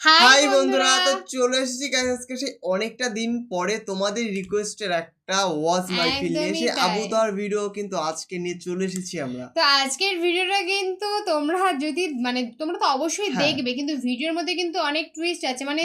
High বন্ধুরা। তো চলে এসেছি আজকে সেই অনেকটা দিন পরে তোমাদের রিকোয়েস্টের একটা ওয়াজ তার ভিডিও কিন্তু আজকে নিয়ে চলে এসেছি আমরা। তো আজকের ভিডিওটা কিন্তু তোমরা যদি মানে তোমরা তো অবশ্যই হ্যাঁ। দেখবে কিন্তু ভিডিওর মধ্যে কিন্তু অনেক টুইস্ট আছে। মানে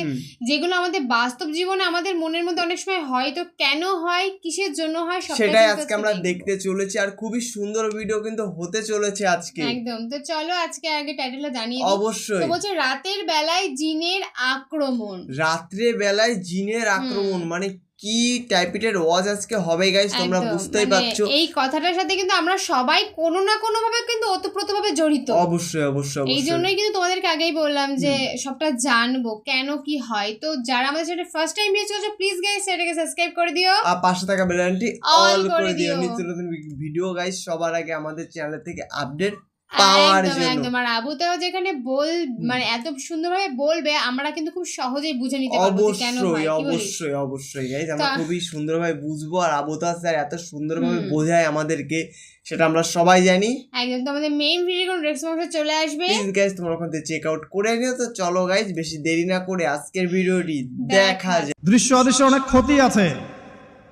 যেগুলো আমাদের বাস্তব জীবনে আমাদের মনের মধ্যে অনেক সময় হয় তো কেন হয় কিসের জন্য হয় সেটাই আজকে আমরা দেখতে চলেছি আর খুবই সুন্দর ভিডিও কিন্তু হতে চলেছে আজকে। একদম। তো চলো আজকে আগে টাইটেলটা জানিয়ে তো অবশ্যই। বলছে রাতের বেলায় জিনের আক্রমণ। রাত্রে বেলায় জিনের আক্রমণ মানে কি টাইপের ওয়াজ আজকে হবে গাইস তোমরা বুঝতেই মানে পারছ। এই কথাটার সাথে কিন্তু আমরা সবাই কোনো না কোনো ভাবে কিন্তু ওতপ্রোতভাবে জড়িত। অবশ্যই অবশ্যই এই জন্যই কিন্তু তোমাদেরকে আগেই বললাম যে সবটা জানব কেন কি হয়? তো যারা আমাদের সেটা ফার্স্ট টাইম ভিডিও চলছে প্লিজ গাইস সেটাকে সাবস্ক্রাইব করে দিও। আর পাশে থাকা বেলানটি All অল করে দিও। নিত্য নতুন ভিডিও গাইস সবার আগে আমাদের চ্যানেল থেকে আপডেট পাওয়ার জন্য। একদম। আর আবুতেও যেখানে বল মানে এত সুন্দরভাবে বলবে আমরা কিন্তু খুব সহজেই বুঝে নিতে পারব কেন অবশ্যই অবশ্যই অবশ্যই। গাইজ আমরা খুবই সুন্দরভাবে বুঝব আর আবতা স্যার এত সুন্দরভাবে। বোঝায় আমাদেরকে সেটা আমরা সবাই জানি। একদম তো আমাদের মেইন ভিডিও কোন রেসপন্সে চলে আসবে। প্লিজ গাইজ তোমরা ওখান থেকে চেক আউট করে নিও তো চলো গাইজ বেশি দেরি না করে আজকের ভিডিওটি দেখা যায় দৃশ্য অদৃশ্য অনেক ক্ষতি আছে।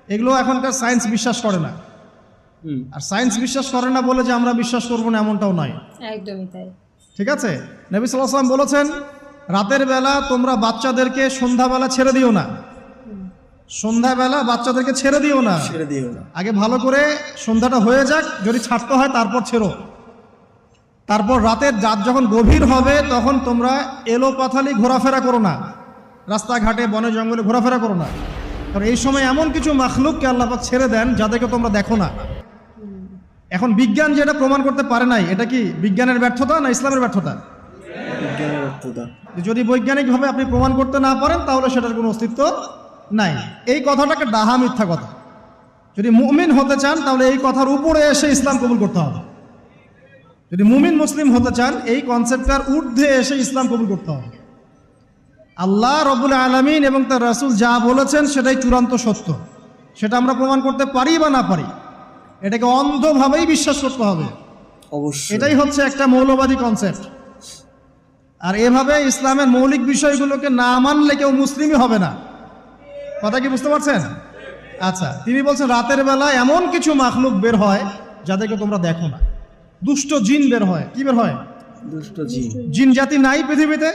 এগুলো এখনকার সায়েন্স বিশ্বাস করে না। আর সায়েন্স বিশ্বাস করে না বলে যে আমরা বিশ্বাস করব না এমনটাও নয়। একদমই তাই। ঠিক আছে? নবী সাল্লাম বলেছেন রাতের বেলা তোমরা বাচ্চাদেরকে সন্ধ্যাবেলা ছেড়ে দিও না। সন্ধ্যাবেলা বাচ্চাদেরকে ছেড়ে দিও না। ছেড়ে দিও না। আগে ভালো করে সন্ধ্যাটা হয়ে যাক যদি ছাড়তে হয় তারপর ছেড়ো। তারপর রাতের রাত যখন গভীর হবে তখন তোমরা এলো পাথালি ঘোরাফেরা করো না। রাস্তাঘাটে বনে জঙ্গলে ঘোরাফেরা করো না। কারণ এই সময় এমন কিছু মাখলুককে আল্লাপাক ছেড়ে দেন যাদেরকে তোমরা দেখো না। এখন বিজ্ঞান যেটা প্রমাণ করতে পারে নাই এটা কি বিজ্ঞানের ব্যর্থতা না ইসলামের ব্যর্থতা? বিজ্ঞানের যদি বৈজ্ঞানিকভাবে আপনি প্রমাণ করতে না পারেন তাহলে সেটার কোনো অস্তিত্ব নাই। এই কথাটাকে ডাহা মিথ্যা কথা। যদি মুমিন হতে চান তাহলে এই কথার উপরে এসে ইসলাম কবুল করতে হবে। যদি মুমিন মুসলিম হতে চান এই কনসেপ্টটার ঊর্ধ্বে এসে ইসলাম কবুল করতে হবে। আল্লাহ রবুল আলমিন এবং তার রাসূল যা বলেছেন সেটাই চূড়ান্ত সত্য। সেটা আমরা প্রমাণ করতে পারি বা না পারি? এটাকে অন্ধভাবেই বিশ্বাস করতে হবে। অবশ্যই। এটাই হচ্ছে একটা মৌলবাদী কনসেপ্ট আর এভাবে ইসলামের মৌলিক বিষয়গুলোকে না মানলে কেউ মুসলিমই হবে না। কথা কি বুঝতে পারছেন? আচ্ছা তিনি বলছেন রাতের বেলা এমন কিছু মাখলুক বের হয় যাদেরকে তোমরা দেখো না। দুষ্ট জিন বের হয়। কি বের হয়? দুষ্ট জিন। জিন জাতি নাই পৃথিবীতে?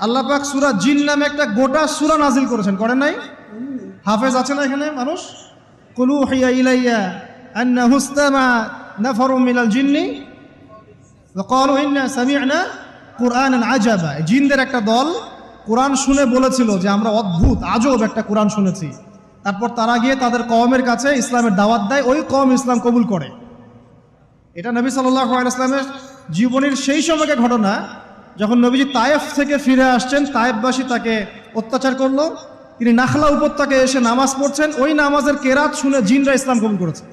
আল্লাহ পাক সুরা জিন নামে একটা গোটা সুরা নাজিল করেছেন। করেন নাই? হাফেজ আছে না এখানে মানুষ? কুলু হিয়া ইলাইয়া। আন্না হুস্তামা নাফারু মিনাল জিন্নি وقالوا إنا سمعنا قرآنا عجبا জিনদের একটা দল কোরআন শুনে বলেছিল যে আমরা অদ্ভুত আজব একটা কোরআন শুনেছি তারপর তারা গিয়ে তাদের কওমের কাছে ইসলামের দাওয়াত দেয় ওই কম ইসলাম কবুল করে এটা নবী সাল্লাহ ইসলামের জীবনের সেই সময়কে ঘটনা যখন নবীজি তায়েফ থেকে ফিরে আসছেন তায়েফবাসী তাকে অত্যাচার করলো তিনি নাখলা উপত্যকায় এসে নামাজ পড়ছেন ওই নামাজের কেরাত শুনে জিনরা ইসলাম কবুল করেছে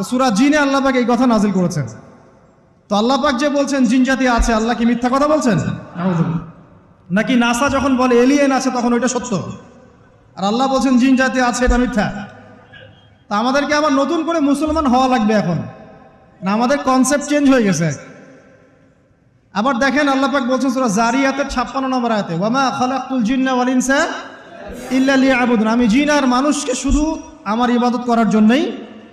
তো সুরা জিনে আল্লাহ পাক এই কথা নাজিল করেছেন। তো আল্লাহ পাক যে বলছেন, জিন জাতি আছে, আল্লাহ কি মিথ্যা কথা বলছেন? নাকি নাসা যখন বলে এলিয়েন আছে, তখন ওইটা সত্য? আর আল্লাহ বলছেন, জিন জাতি আছে, এটা মিথ্যা। তা আমাদেরকে আবার নতুন করে মুসলমান হওয়া লাগবে এখন। না, আমাদের কনসেপ্ট চেঞ্জ হয়ে গেছে। আবার দেখেন, আল্লাহ পাক বলছেন সূরা জারিয়াতের 56 নম্বর আয়াতে, ওয়ামা খালাকতুল জিন্না ওয়াল ইনসা ইল্লা লিয়াবুদুন। আমি জিন আর মানুষকে শুধু আমার ইবাদত করার জন্যই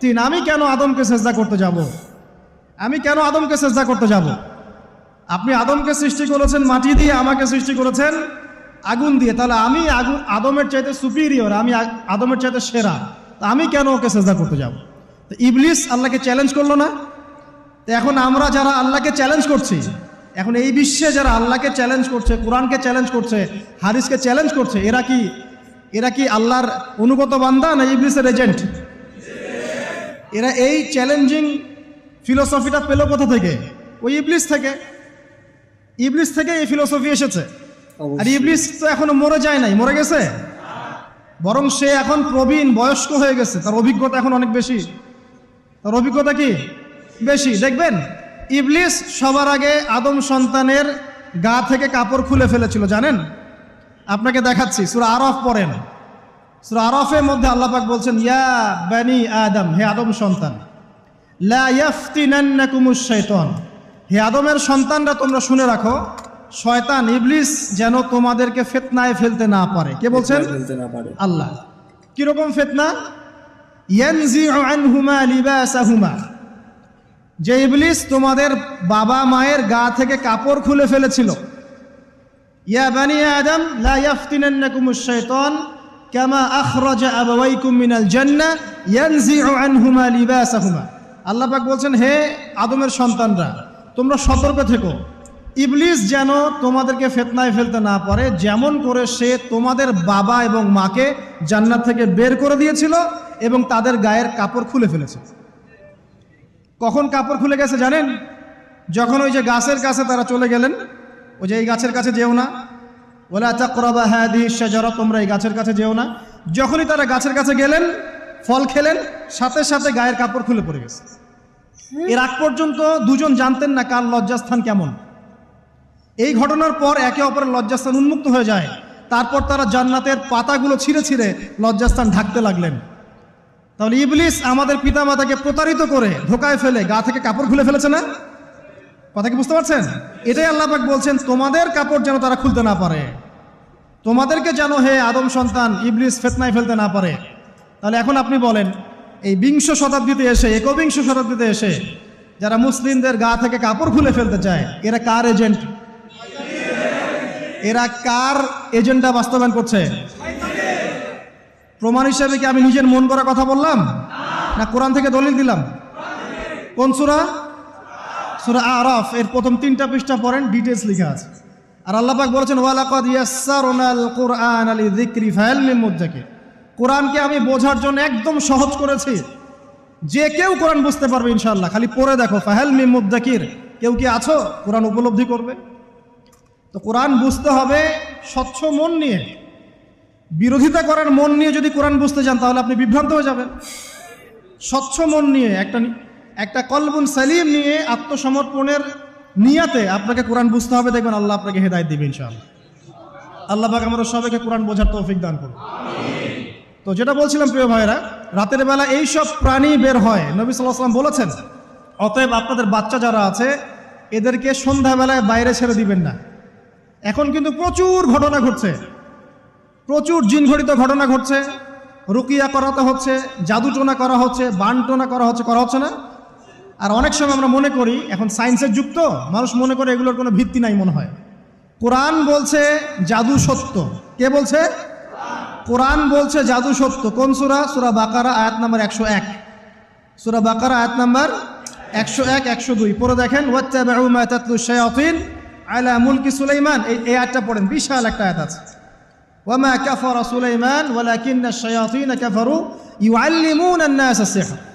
তিন, আমি কেন আদমকে সেজদা করতে যাব? আমি কেন আদমকে সেজদা করতে যাব? আপনি আদমকে সৃষ্টি করেছেন মাটি দিয়ে, আমাকে সৃষ্টি করেছেন আগুন দিয়ে। তাহলে আমি আগুন আদমের চাইতে সুপিরিয়র আমি আদমের চাইতে সেরা। তা আমি কেন ওকে সেজদা করতে যাব? তো ইবলিস আল্লাহকে চ্যালেঞ্জ করল না? তো এখন আমরা যারা আল্লাহকে চ্যালেঞ্জ করছি, এখন এই বিশ্বে যারা আল্লাহকে চ্যালেঞ্জ করছে, কোরআনকে চ্যালেঞ্জ করছে হারিসকে চ্যালেঞ্জ করছে, এরা কি এরা কি আল্লাহর অনুগত বান্দা না ইবলিসের এজেন্ট এরা এই চ্যালেঞ্জিং ফিলোসফিটা পেল কোথা থেকে? ওই ইবলিস থেকে। ইবলিস থেকে এই ফিলোসফি এসেছে। আর ইবলিস তো এখনও মরে যায় নাই মরে গেছে? বরং সে এখন প্রবীণ বয়স্ক হয়ে গেছে। তার অভিজ্ঞতা এখন অনেক বেশি। তার অভিজ্ঞতা কি? বেশি। দেখবেন ইবলিস সবার আগে আদম সন্তানের গা থেকে কাপড় খুলে ফেলেছিল জানেন? আপনাকে দেখাচ্ছি সুরা আরফ পড়েন। সুরা আরফের মধ্যে আল্লাহ পাক বলছেন ইয়া বানি আদম হে আদম সন্তান শাইতান হে আদমের সন্তানরা তোমরা শুনে রাখো শয়তান ইবলিস যেন তোমাদেরকে ফিতনায় ফেলতে না পারে। কে বলছেন? ফেলতে না পারে। আল্লাহ। কীরকম ফেতনা? যে ইবলিস তোমাদের বাবা মায়ের গা থেকে কাপড় খুলে ফেলেছিল। ইয়া বানি আদম লা ইয়াফতিনান্নাকুমুশ শাইতান কামা আখরাজা মিনাল পাক বলছেন, হে আদমের সন্তানরা, তোমরা সতর্ক থেকো। ইবলিস যেন তোমাদেরকে ফেতনায় ফেলতে না পারে, যেমন করে সে তোমাদের বাবা এবং মাকে জান্নাত থেকে বের করে দিয়েছিল এবং তাদের গায়ের কাপড় খুলে ফেলেছে। কখন কাপড় খুলে গেছে জানেন? যখন ওই যে গাছের কাছে তারা চলে গেলেন, ওই যে এই গাছের কাছে যেও না বলে আচ্ছা করবা হ্যাঁ দিস যারা তোমরা এই গাছের কাছে যেও না। যখনই তারা গাছের কাছে গেলেন, ফল খেলেন, সাথে সাথে গায়ের কাপড় খুলে পড়ে গেছে। এর আগ পর্যন্ত দুজন জানতেন না কার লজ্জাস্থান কেমন। এই ঘটনার পর একে অপরের লজ্জাস্থান উন্মুক্ত হয়ে যায়। তারপর তারা জান্নাতের পাতাগুলো ছিঁড়ে ছিঁড়ে লজ্জাস্থান ঢাকতে লাগলেন। তাহলে ইবলিস আমাদের পিতামাতাকে প্রতারিত করে ধোকায় ফেলে গা থেকে কাপড় খুলে ফেলেছে না? কথা কি বুঝতে পারছেন? এটাই আল্লাহ পাক বলছেন, তোমাদের কাপড় যেন তারা খুলতে না পারে। তোমাদেরকে যেন হে আদম সন্তান, ইবলিস ফেতনায় ফেলতে না পারে। তাহলে এখন আপনি বলেন, এই বিংশ শতাব্দীতে এসে, একবিংশ শতাব্দীতে এসে যারা মুসলিমদের গা থেকে কাপড় খুলে ফেলতে চায়, এরা কার এজেন্ট? এরা কার এজেন্ডা বাস্তবায়ন করছে? প্রমাণ হিসেবে কি আমি নিজের মন করা কথা বললাম? না কোরআন থেকে দলিল দিলাম? কোন সুরা? সুরা আরাফ, এর প্রথম তিনটা পৃষ্ঠা পড়েন ডিটেলস লেখা আছে। আর আল্লাহ পাক বলেছেন, ওয়ালাকাদ ইয়াসসারনাল কুরআন আলি যিকরি ফাহাল মিন মুদ্দাকির কোরআনকে আমি বোঝার জন্য একদম সহজ করেছি। যে কেউ কোরআন বুঝতে পারবে ইনশাআল্লাহ। খালি পড়ে দেখো ফাহাল মিন মুদ্দাকির কেউ কি আছো? কোরআন উপলব্ধি করবে? তো কোরআন বুঝতে হবে স্বচ্ছ মন নিয়ে। বিরোধিতা করার মন নিয়ে যদি কোরআন বুঝতে যান তাহলে আপনি বিভ্রান্ত হয়ে যাবেন। স্বচ্ছ মন নিয়ে, একটা একটা কলবুন সালিম নিয়ে আত্মসমর্পণের নিয়াতে আপনাকে কোরআন বুঝতে হবে, দেখবেন আল্লাহ আপনাকে হেদায়ত দিবে ইনশাআল্লাহ। আল্লাহ পাক আমরা সবাইকে কোরআন বোঝার তৌফিক দান করুন। তো যেটা বলছিলাম প্রিয় ভাইরা রাতের বেলা এই সব প্রাণী বের হয়, নবী সাল্লাম বলেছেন, অতএব আপনাদের বাচ্চা যারা আছে, এদেরকে সন্ধ্যাবেলায় বাইরে ছেড়ে দিবেন না। এখন কিন্তু প্রচুর ঘটনা ঘটছে। প্রচুর জিনঘটিত ঘটনা ঘটছে। রুকিয়া করাতে হচ্ছে, জাদুটোনা করা হচ্ছে, বানটোনা করা হচ্ছে করা হচ্ছে না। আর অনেক সময় আমরা মনে করি, এখন সায়েন্সের যুক্ত মানুষ মনে করে এগুলোর কোনো ভিত্তি নাই মনে হয়। কোরআন বলছে জাদু সত্য। কে বলছে? কোরআন বলছে জাদু সত্য। কোন সুরা? সুরা বাকারা, আয়াত নাম্বার একশো এক। সুরা বাকারা, আয়াত নাম্বার একশো এক, একশো দুই। পরে দেখেন, ওয়াত্তাবাউ মা তাতলু শায়াতিন আলা মুলকি সুলাইমান। এই এই আয়াতটা পড়েন, বিশাল একটা আয়াত আছে। ওয়ামা কাফারা সুলাইমান, ওয়ালাকিন্না শায়াতিন কাফারু ইউআল্লিমুনা আন-নাস আস-সিহর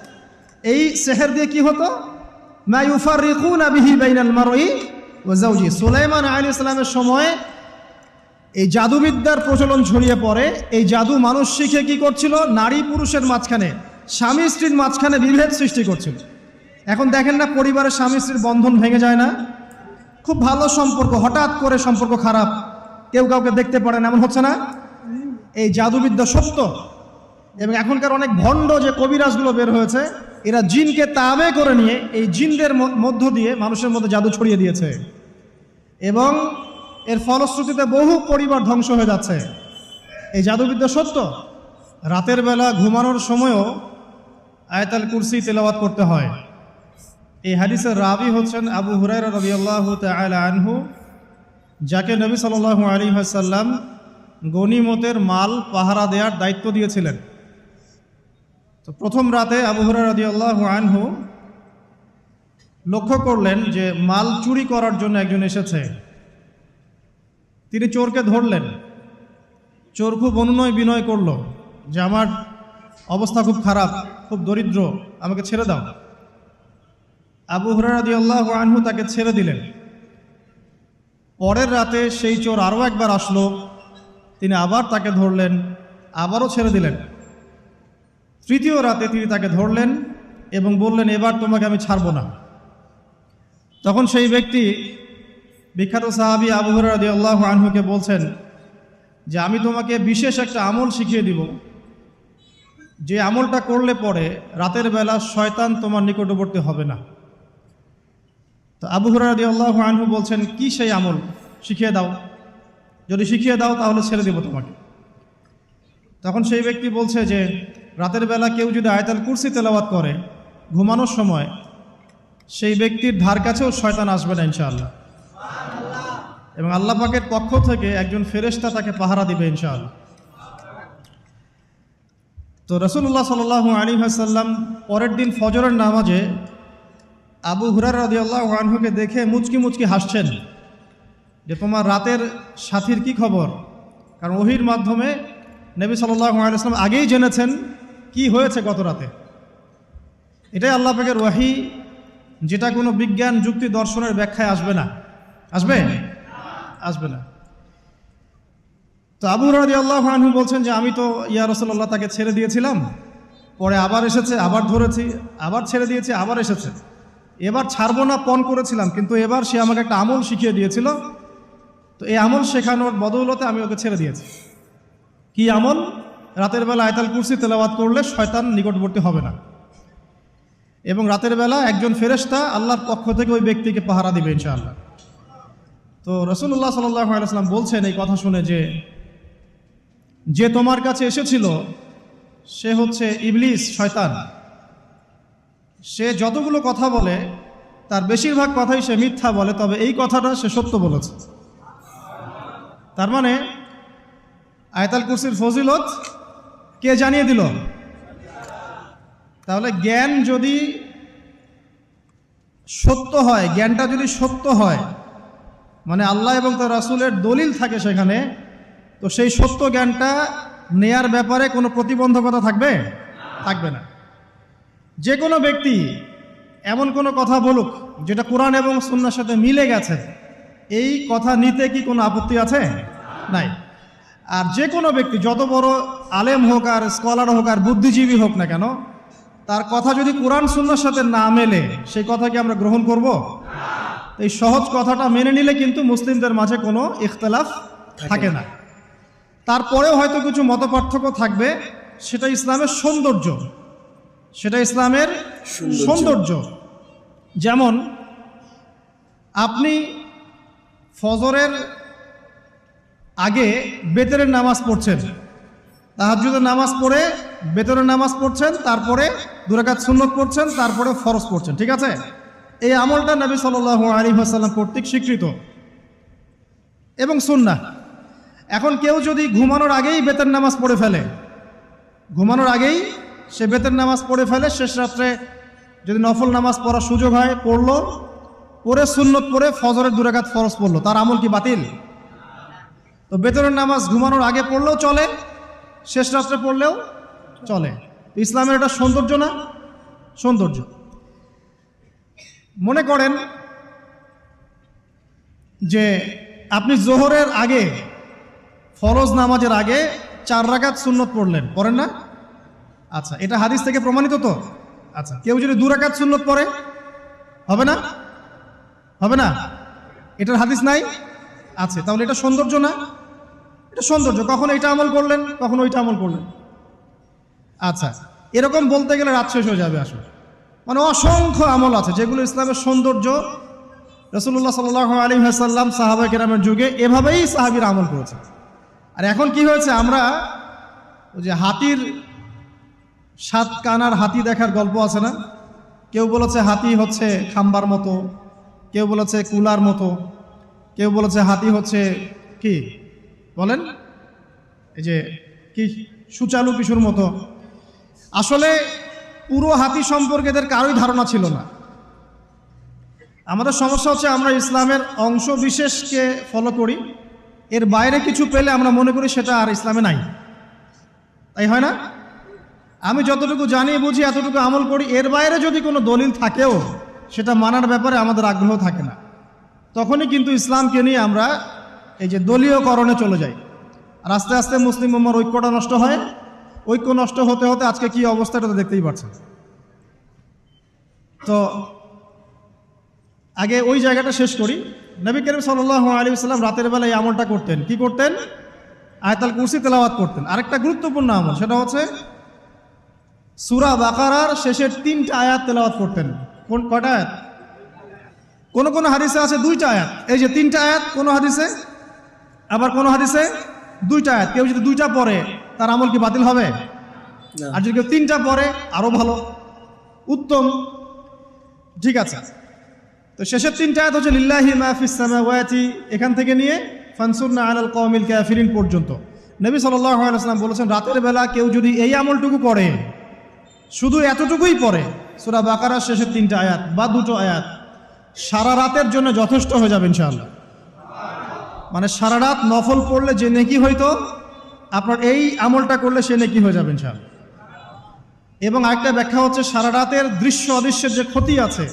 এই সেহের দিয়ে কি হতো? সুলাইমান আলাইহিস সালামের সময় এই জাদুবিদ্যার প্রচলন ছড়িয়ে পড়ে। এই জাদু মানুষ শিখে কি করছিল? নারী পুরুষের মাঝখানে, স্বামী স্ত্রীর মাঝখানে বিভেদ সৃষ্টি করছিল। এখন দেখেন না, পরিবারের স্বামী স্ত্রীর বন্ধন ভেঙে যায় না। খুব ভালো সম্পর্ক, হঠাৎ করে সম্পর্ক খারাপ। কেউ কাউকে দেখতে পারে না, এমন হচ্ছে না? এই জাদুবিদ্যা সত্য। এবং এখনকার অনেক ভণ্ড যে কবিরাজগুলো বের হয়েছে, এরা জিনকে তাবে করে নিয়ে এই জিনদের মধ্য দিয়ে মানুষের মধ্যে জাদু ছড়িয়ে দিয়েছে। এবং এর ফলশ্রুতিতে বহু পরিবার ধ্বংস হয়ে যাচ্ছে। এই জাদুবিদ্যা সত্য? রাতের বেলা ঘুমানোর সময়ও আয়তাল কুরসি তেলাওয়াত করতে হয়। এই হাদিসের রাবি হচ্ছেন আবু হুরাইরা রাদিয়াল্লাহু তাআলা আনহু, যাকে নবী সাল্লাল্লাহু আলাইহি ওয়াসাল্লাম গনিমতের মাল পাহারা দেওয়ার দায়িত্ব দিয়েছিলেন। তো প্রথম রাতে আবু হুরাইরা আল্লাহ আনহু লক্ষ্য করলেন যে মাল চুরি করার জন্য একজন এসেছে। তিনি চোরকে ধরলেন। চোর খুব অনুনয় বিনয় করল যে, আমার অবস্থা খুব খারাপ, খুব দরিদ্র, আমাকে ছেড়ে দাও। আবু হুরারাদি আল্লাহ আনহু তাকে ছেড়ে দিলেন। পরের রাতে সেই চোর আরও একবার আসলো। তিনি আবার তাকে ধরলেন, আবারও ছেড়ে দিলেন। তৃতীয় রাতে তিনি তাকে ধরলেন এবং বললেন, এবার তোমাকে আমি ছাড়বো না। তখন সেই ব্যক্তি বিখ্যাত সাহাবি আবু হরাদি আল্লাহ আনহুকে বলছেন যে, আমি তোমাকে বিশেষ একটা আমল শিখিয়ে দিব। যে আমলটা করলে পরে রাতের বেলা শয়তান তোমার নিকটবর্তী হবে না। তো আবু হরাদি আল্লাহ আনহু বলছেন, কি সেই আমল? শিখিয়ে দাও। যদি শিখিয়ে দাও তাহলে ছেড়ে দেব তোমাকে। তখন সেই ব্যক্তি বলছে যে রাতের বেলা কেউ যদি আয়তাল কুরসি তেলাওয়াত করে, ঘুমানোর সময়, সেই ব্যক্তির ধার কাছেও শয়তান আসবে না ইনশাআল্লাহ। এবং আল্লাহ পাকের পক্ষ থেকে একজন ফেরেশতা তাকে পাহারা দিবে ইনশাআল্লাহ। তো রসুল্লাহ সাল আলী হাসাল্লাম পরের দিন ফজরের নামাজে আবু হুরার রাজি আল্লাহ আনহুকে দেখে মুচকি মুচকি হাসছেন যে, তোমার রাতের সাথীর কি খবর? কারণ ওহির মাধ্যমে নবী সাল্লাহ আলাইসলাম আগেই জেনেছেন কি হয়েছে গত রাতে? এটাই আল্লাহ পাকের ওয়াহি, যেটা কোনো বিজ্ঞান, যুক্তি, দর্শনের ব্যাখ্যায় আসবে না। আসবে? আসবে না। তো আবু রাজি আল্লাহ আনহু বলছেন যে, আমি তো, ইয়া রসল্লাহ তাকে ছেড়ে দিয়েছিলাম। পরে আবার এসেছে, আবার ধরেছি, আবার ছেড়ে দিয়েছি, আবার এসেছে। এবার ছাড়বো না, পণ করেছিলাম, কিন্তু এবার সে আমাকে একটা আমল শিখিয়ে দিয়েছিল। তো এই আমল শেখানোর বদৌলতে আমি ওকে ছেড়ে দিয়েছি। কি আমল? রাতের বেলা আয়তাল কুরসি তেলাওয়াত করলে শয়তান নিকটবর্তী হবে না। এবং রাতের বেলা একজন ফেরেশতা আল্লাহর পক্ষ থেকে ওই ব্যক্তিকে পাহারা দিবে ইনশাআল্লাহ। তো রসুল্লাহ সাল্লাম বলছেন এই কথা শুনে যে যে তোমার কাছে এসেছিল, সে হচ্ছে ইবলিস, শয়তান। সে যতগুলো কথা বলে, তার বেশিরভাগ কথাই সে মিথ্যা বলে, তবে এই কথাটা সে সত্য বলেছে। তার মানে আয়তাল কুরসির ফজিলত কে জানিয়ে দিল? তাহলে জ্ঞান যদি সত্য হয়, জ্ঞানটা যদি সত্য হয় মানে আল্লাহ এবং তার রাসুলের দলিল থাকে সেখানে, তো সেই সত্য জ্ঞানটা নেয়ার ব্যাপারে কোনো প্রতিবন্ধকতা থাকবে? থাকবে না। যে কোনো ব্যক্তি এমন কোনো কথা বলুক, যেটা কোরআন এবং সুন্নার সাথে মিলে গেছে, এই কথা নিতে কি কোনো আপত্তি আছে? নাই। আর যে কোনো ব্যক্তি যত বড় আলেম হোক আর স্কলার হোক আর বুদ্ধিজীবী হোক না কেন তার কথা যদি কোরআন সুন্নার সাথে না মেলে সেই কথা কি আমরা গ্রহণ করব? এই সহজ কথাটা মেনে নিলে কিন্তু মুসলিমদের মাঝে কোনো ইখতলাফ থাকে না। তারপরেও হয়তো কিছু মতপার্থক্য থাকবে সেটা ইসলামের সৌন্দর্য। সেটা ইসলামের। সৌন্দর্য। যেমন আপনি ফজরের আগে বেতরের নামাজ পড়ছেন। তাহাজুদের নামাজ পড়ে বেতরের নামাজ পড়ছেন, তারপরে দুরাকাত সুন্নত পড়ছেন, তারপরে ফরজ পড়ছেন, ঠিক আছে? এই আমলটা নবী সাল আলী আসাল্লাম কর্তৃক স্বীকৃত এবং সুন্না এখন কেউ যদি ঘুমানোর আগেই বেতের নামাজ পড়ে ফেলে, ঘুমানোর আগেই সে বেতের নামাজ পড়ে ফেলে, শেষ রাত্রে যদি নফল নামাজ পড়ার সুযোগ হয়, পড়ল, পড়ে সুন্নত পরে ফজরের দুরাকাত ফরজ পড়ল, তার আমল কি বাতিল? তো বেতনের নামাজ ঘুমানোর আগে পড়লেও চলে, শেষ রাত্রে পড়লেও চলে। ইসলামের এটা সৌন্দর্য না? সৌন্দর্য। মনে করেন যে আপনি জোহরের আগে, ফরজ নামাজের আগে চার রাকাত সুন্নত পড়লেন। পড়েন না? আচ্ছা এটা হাদিস থেকে প্রমাণিত তো? আচ্ছা কেউ যদি দু রাকাত সুন্নত পড়ে, হবে না? হবে না? এটার হাদিস নাই? আছে, তাহলে এটা সৌন্দর্য না? এটা সৌন্দর্য। কখন এটা আমল করলেন, কখন ওইটা আমল করলেন। আচ্ছা এরকম বলতে গেলে রাত শেষ হয়ে যাবে আসলে। মানে অসংখ্য আমল আছে, যেগুলো ইসলামের সৌন্দর্য রসুল্লাহ সাল আলী হাসাল্লাম সাহাবা কেরামের যুগে এভাবেই সাহাবির আমল করেছে। আর এখন কি হয়েছে, আমরা ওই যে হাতির সাত কানার হাতি দেখার গল্প আছে না? কেউ বলেছে হাতি হচ্ছে খাম্বার মতো, কেউ বলেছে কুলার মতো, কেউ বলেছে হাতি হচ্ছে কি? বলেন? এই যে, কি সুচালু কিশোর মতো। আসলে পুরো হাতি সম্পর্কে এদের কারোই ধারণা ছিল না। আমাদের সমস্যা হচ্ছে আমরা ইসলামের অংশ বিশেষকে ফলো করি। এর বাইরে কিছু পেলে আমরা মনে করি সেটা আর ইসলামে নাই। তাই হয় না? আমি যতটুকু জানি, বুঝি, এতটুকু আমল করি, এর বাইরে যদি কোনো দলিল থাকেও, সেটা মানার ব্যাপারে আমাদের আগ্রহ থাকে না। তখনই কিন্তু ইসলামকে নিয়ে আমরা এই যে দলীয়করণে চলে যায়। আর আস্তে আস্তে মুসলিম উম্মার ঐক্যটা নষ্ট হয়। ঐক্য নষ্ট হতে হতে আজকে কি অবস্থা এটা তো দেখতেই পাচ্ছেন তো আগে ওই জায়গাটা শেষ করি। নবী করিম সাল্লাহ আলী সাল্লাম রাতের বেলা এই আমলটা করতেন। কি করতেন? আয়তাল কুরসি তেলাওয়াত করতেন। আরেকটা গুরুত্বপূর্ণ আমল, সেটা হচ্ছে সুরা বাকারার শেষের তিনটা আয়াত তেলাওয়াত করতেন। কোন, কয়টা আয়াত? কোন কোন হাদিসে আছে দুইটা আয়াত। এই যে তিনটা আয়াত কোন হাদিসে? আবার কোন হাদিসে দুইটা আয়াত কেউ যদি দুইটা পড়ে তার আমল কি বাতিল হবে? আর যদি কেউ তিনটা পড়ে আরও ভালো। উত্তম। ঠিক আছে। তো শেষের তিনটা আয়াত হচ্ছে লিল্লাহি মাহফিস সামাওয়াতি এখান থেকে নিয়ে ফানসুরনা আলাল কওমিল কাফিরিন পর্যন্ত। নবী সাল্লাল্লাহু আলাইহি ওয়াসাল্লাম বলেছেন রাতের বেলা কেউ যদি এই আমলটুকু করে শুধু এতটুকুই পড়ে সূরা বাকারার শেষের তিনটা আয়াত বা দুটো আয়াত সারা রাতের জন্য যথেষ্ট হয়ে যাবে ইনশাআল্লাহ। মানে সারা রাত নফল পড়লে যে নেকি হইতো আপনার এই আমলটা করলে সে নেকি হয়ে যাবে ইনশাআল্লাহ। এবং আরেকটা ব্যাখ্যা হচ্ছে সারা রাতের দৃশ্য অদৃশ্যের যে ক্ষতি আছে।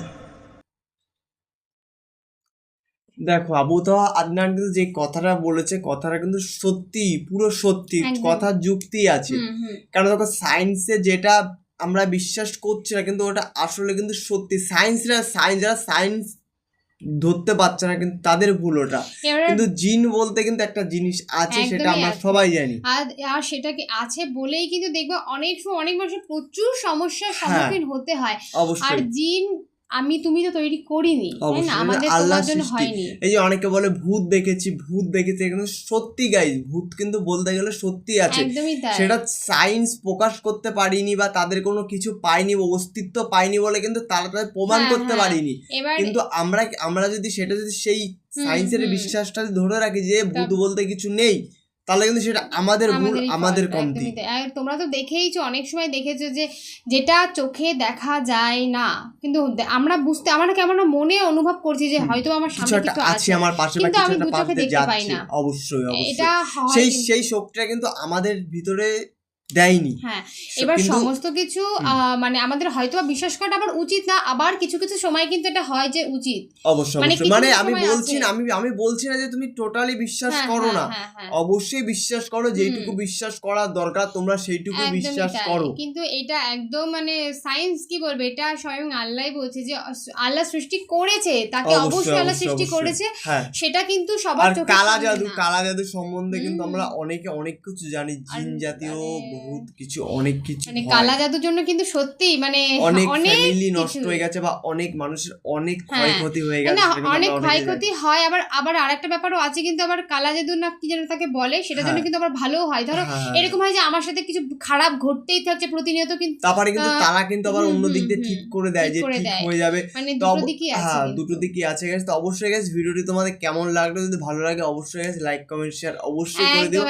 দেখো আবু তো আদনান কিন্তু যে কথাটা বলেছে কথাটা কিন্তু সত্যি পুরো সত্যি কথা যুক্তি আছে। কারণ দেখো সায়েন্সে যেটা আমরা বিশ্বাস করছি না কিন্তু ওটা আসলে কিন্তু সত্যি। সায়েন্সরা সায়েন্স যারা সায়েন্স ধরতে পারছে না কিন্তু তাদের ভুল ওটা। কিন্তু জিন বলতে কিন্তু একটা জিনিস আছে সেটা আমরা সবাই জানি। আর সেটা কি আছে বলেই কিন্তু দেখবে অনেক সময় অনেক মানুষের প্রচুর সমস্যার হ্যাঁ। সম্মুখীন হতে হয়। আর জিন আমি তুমি তো তৈরি করিনি তাই না? আমাদের তোমার জন্য হয়নি। এই যে অনেকে বলে ভূত দেখেছি ভূত দেখেছি কিন্তু সত্যি গাইজ ভূত কিন্তু বলতে গেলে সত্যি আছে। সেটা সায়েন্স প্রকাশ করতে পারিনি বা তাদের কোনো কিছু পাইনি অস্তিত্ব পাইনি বলে কিন্তু তারা তাদের প্রমাণ হ্যাঁ, করতে হ্যাঁ। পারিনি। কিন্তু আমরা আমরা যদি সেটা যদি সেই সায়েন্সের বিশ্বাসটা ধরে রাখি যে ভূত বলতে কিছু নেই তাহলে কিন্তু সেটা আমাদের ভুল আমাদের কমতি। তোমরা তো দেখেইছো অনেক সময় দেখেছ যে যেটা চোখে দেখা যায় না কিন্তু আমরা বুঝতে আমরা কেমন মনে অনুভব করছি যে হয়তো আমার সামনে কিছু আছে আমার পাশে কিন্তু আমি দু চোখে দেখতে পাই না। অবশ্যই অবশ্যই। এটা সেই সেই শোকটা কিন্তু আমাদের ভিতরে দেয়নি। হ্যাঁ এবার সমস্ত কিছু মানে আমাদের হয়তো বিশ্বাস করাটা আবার উচিত না আবার কিছু কিছু সময় কিন্তু এটা হয় যে উচিত। অবশ্যই মানে মানে আমি বলছি না আমি আমি বলছি না যে তুমি টোটালি বিশ্বাস হ্যাঁ, করো হ্যাঁ, না। হ্যাঁ। অবশ্যই বিশ্বাস করো যেটুকু বিশ্বাস করার দরকার তোমরা সেইটুকু বিশ্বাস করো। কিন্তু এটা একদম মানে সায়েন্স কি বলবে? এটা স্বয়ং আল্লাহ বলছে যে আল্লাহ সৃষ্টি করেছে তাকে অবশ্যই, আল্লাহ সৃষ্টি করেছে সেটা কিন্তু সবার কালা জাদু কালা জাদু সম্বন্ধে কিন্তু আমরা অনেকে অনেক কিছু জানি জিন জাতীয় মানে- বহুত কিছু অনেক কিছু মানে কালা জাদুর জন্য কিন্তু সত্যি মানে অনেক ফ্যামিলি নষ্ট হয়ে গেছে বা অনেক মানুষের অনেক হ্যাঁ। ক্ষয়ক্ষতি হয়ে গেছে না অনেক ক্ষয়ক্ষতি হয় আবার আবার আরেকটা ব্যাপারও আছে কিন্তু আবার কালা জাদু না কি যেন তাকে বলে সেটার জন্য হ্যাঁ। কিন্তু আবার ভালোও হয়। ধরো হ্যাঁ। এরকম হয় যে আমার সাথে কিছু খারাপ ঘটতেই থাকছে প্রতিনিয়ত কিন্তু তারপরে কিন্তু তারা কিন্তু আবার অন্য দিক দিয়ে ঠিক করে দেয় যে ঠিক হয়ে যাবে। মানে দুটো দিকই আছে হ্যাঁ দুটো দিকই আছে গেছে তো অবশ্যই গেছে ভিডিওটি তোমাদের কেমন লাগল? যদি ভালো লাগে অবশ্যই গেছে লাইক কমেন্ট শেয়ার অবশ্যই করে দিও।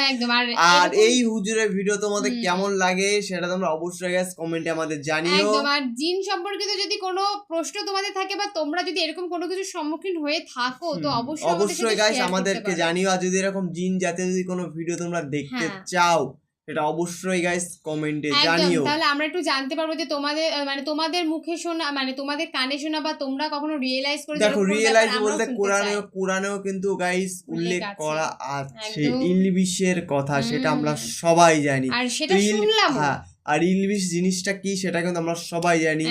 আর এই হুজুরের ভিডিও তোমাদের। কেমন লাগে সেটা তোমরা অবশ্যই গ্যাস কমেন্টে আমাদের জানিও। একদম আর জিন সম্পর্কিত যদি কোনো প্রশ্ন তোমাদের থাকে বা তোমরা যদি এরকম কোনো কিছু সম্মুখীন হয়ে থাকো তো অবশ্যই অবশ্যই গাইস আমাদেরকে জানিও আর যদি এরকম জিন জাতীয় যদি কোনো ভিডিও তোমরা দেখতে হ্যাঁ। চাও সেটা অবশ্যই গাইস কমেন্টে জানিও। তাহলে আমরা একটু জানতে পারব যে তোমাদের মানে তোমাদের মুখে শোনা মানে তোমাদের কানে শোনা বা তোমরা কখনো রিয়েলাইজ করে দেখো রিয়েলাইজ বলতে কোরআনে কোরআনেও কিন্তু গাইস উল্লেখ করা আছে। ইলবিশের কথা সেটা আমরা সবাই জানি। আর সেটা শুনলাম হ্যাঁ আর ইলবিশ জিনিসটা কি সেটা কিন্তু আমরা সবাই জানি।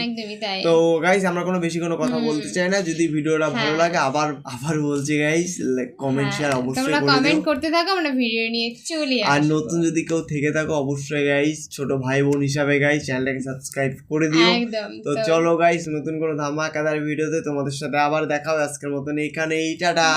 তো গাইস আমরা কোনো বেশি কোনো কথা বলতে চাই না। যদি ভিডিওটা ভালো হ্যাঁ। লাগে আবার আবার বলছি গাইস কমেন্ট শেয়ার অবশ্যই করে কমেন্ট করতে থাকো আমরা ভিডিও নিয়ে চলে আর নতুন যদি কেউ থেকে থাকো অবশ্যই গাইস ছোট ভাই বোন হিসাবে গাইস চ্যানেলটাকে সাবস্ক্রাইব করে দিও। তো চলো গাইস নতুন কোনো ধামাকাদার ভিডিওতে তোমাদের সাথে আবার দেখা হবে আজকের মতন এখানেই। টাটা!